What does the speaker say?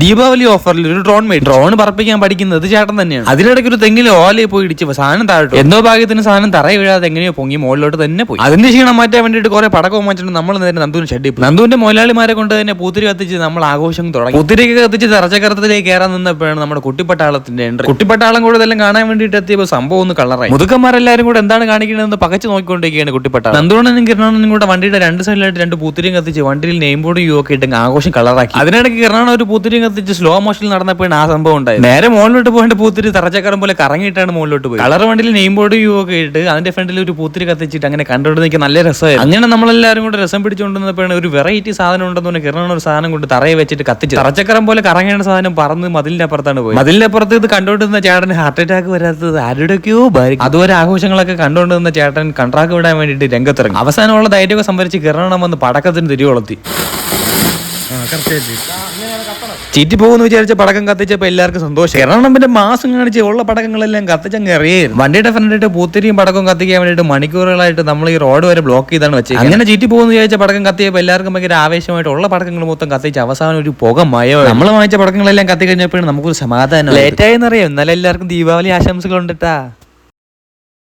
ദീപാവലി ഓഫറിൽ ഒരു ഡ്രോൺ മേടി ഡ്രോൺ പറപ്പിക്കാൻ പഠിക്കുന്നത് ചേട്ടൻ തന്നെയാണ്. അതിനിടയ്ക്ക് ഒരു തെങ്ങിൽ ഓലയിൽ പോയി ഇടിച്ച് സാധനം താഴെ എന്തോ ഭാഗ്യത്തിന് സാധനം തറ വീഴാതെ എങ്ങനെയോ പൊങ്ങി മുകളിലോട്ട് തന്നെ പോയി. അതിന്റെ ക്ഷീണം മാറ്റാൻ വേണ്ടിയിട്ട് കുറെ പടക്കം മാറ്റിട്ട് നമ്മൾ നേരെ നന്ദുവിന് പോയി നന്ദുവിന്റെ മുതലാളിമാരെ കൊണ്ട് തന്നെ പൂത്തിരി കത്തിച്ച് നമ്മൾ ആഘോഷം തുടങ്ങി. പൂത്തിരിക്ക് കത്തിച്ച് തറച്ചക്കരത്തിലേക്ക് കയറാൻ നിന്നപ്പോഴാണ് നമ്മുടെ കുട്ടിപ്പട്ടാളത്തിന്റെ എൻട്രി കുട്ടിപ്പട്ടാളം കൂടെ എല്ലാം കാണാൻ വേണ്ടിയിട്ട് എത്തിയപ്പോൾ സംഭവം ഒന്ന് കളറായി മുതുക്കന്മാരെല്ലാരും കൂടെ എന്താണ് കാണിക്കണമെന്ന് പകച്ചു നോക്കിക്കൊണ്ടിരിക്കുകയാണ് കുട്ടിപ്പട്ടാളം. നന്ദുവണ്ണനും കിരണനും കൂടെ വണ്ടിയുടെ രണ്ട് സൈഡിലായിട്ട് രണ്ട് പൂത്തിരിയും കത്തിച്ച് വണ്ടിയിൽ നെയിം ബോർഡും യു ഒക്കെ ഇട്ട് ആഘോഷം കളറാക്കി അതിനിടയ്ക്ക് കിരണ ഒരു കത്തിച്ച് സ്ലോ മോഷനിൽ നടന്നപ്പോഴാണ് ആ സംഭവം ഉണ്ടായത്. നേരെ മുകളിലോട്ട് പോയിട്ട് പൂത്തിരി തറച്ചക്കാരം പോലെ കറങ്ങിയിട്ടാണ് മുകളിലോട്ട് പോയി കളർ വണ്ടിയിൽ നെയിം ബോർഡ് യു ഒക്കെ ഇട്ട് അതിന്റെ ഫ്രണ്ടിൽ ഒരു പൂത്തിരി കത്തിച്ചിട്ട് അങ്ങനെ കണ്ടോണ്ട് നിൽക്കാൻ നല്ല രസമായിരുന്നു. അങ്ങനെ നമ്മളെല്ലാവരും കൂടെ രസം പിടിച്ചുകൊണ്ടിരുന്നപ്പോഴാണ് ഒരു വെറൈറ്റി സാധനം ഉണ്ടെന്ന് പറഞ്ഞാൽ കിരണ ഒരു സാധനം കൊണ്ട് തറയെ വെച്ചിട്ട് കത്തിച്ച് തറച്ചക്കരം പോലെ കറങ്ങേണ്ട സാധനം പറന്ന് മതിലിന്റെ അപ്പുറത്താണ് പോയി മതിലിന്റെ അപ്പുറത്ത് ഇത് കണ്ടോണ്ടിരുന്ന ചേട്ടൻ ഹാർട്ട് അറ്റാക്ക് വരാത്തത് ആരുടെയൊക്കെയോ അതുപോലെ അതുവരെ ആഘോഷങ്ങളൊക്കെ കണ്ടോണ്ടിരുന്ന ചേട്ടൻ കൺട്രാക്ക് വിടാൻ വേണ്ടിയിട്ട് രംഗത്തിറങ്ങി. അവസാനമുള്ള ധൈര്യമൊക്കെ സംഭരിച്ച് കിരണം വന്ന് പടക്കത്തിന് തിരികൊളുത്തി. ചീറ്റി പോകുന്നു വിചാരിച്ച പടക്കം കത്തിച്ചപ്പോ എല്ലാവർക്കും സന്തോഷം. കാരണം പിന്നെ മാസം കാണിച്ച് ഉള്ള പടക്കങ്ങളെല്ലാം കത്തിച്ചങ്ങ് എറിയായിരുന്നു. വണ്ടിയുടെ ഫ്രണ്ടായിട്ട് പൂത്തിരിയും പടക്കം കത്തിക്കാൻ വേണ്ടിയിട്ട് മണിക്കൂറുകളായിട്ട് നമ്മൾ ഈ റോഡ് വരെ ബ്ലോക്ക് ചെയ്താണ് വെച്ചത് അങ്ങനെ ചീറ്റി പോകുന്നു വിചാരിച്ച പടക്കം കത്തിയപ്പോൾ എല്ലാവർക്കും ഭയങ്കര ആവേശമായിട്ട് ഉള്ള പടക്കങ്ങൾ മൊത്തം കത്തിച്ച് അവസാനം ഒരു പുക മയോ നമ്മൾ വാങ്ങിച്ച പടക്കങ്ങളെല്ലാം കത്തി കഴിഞ്ഞപ്പോഴും നമുക്കൊരു സമാധാനം ലേറ്റായെന്നറിയാം എന്നാലും എല്ലാവർക്കും ദീപാവലി ആശംസകൾ ഉണ്ട് ട്ടാ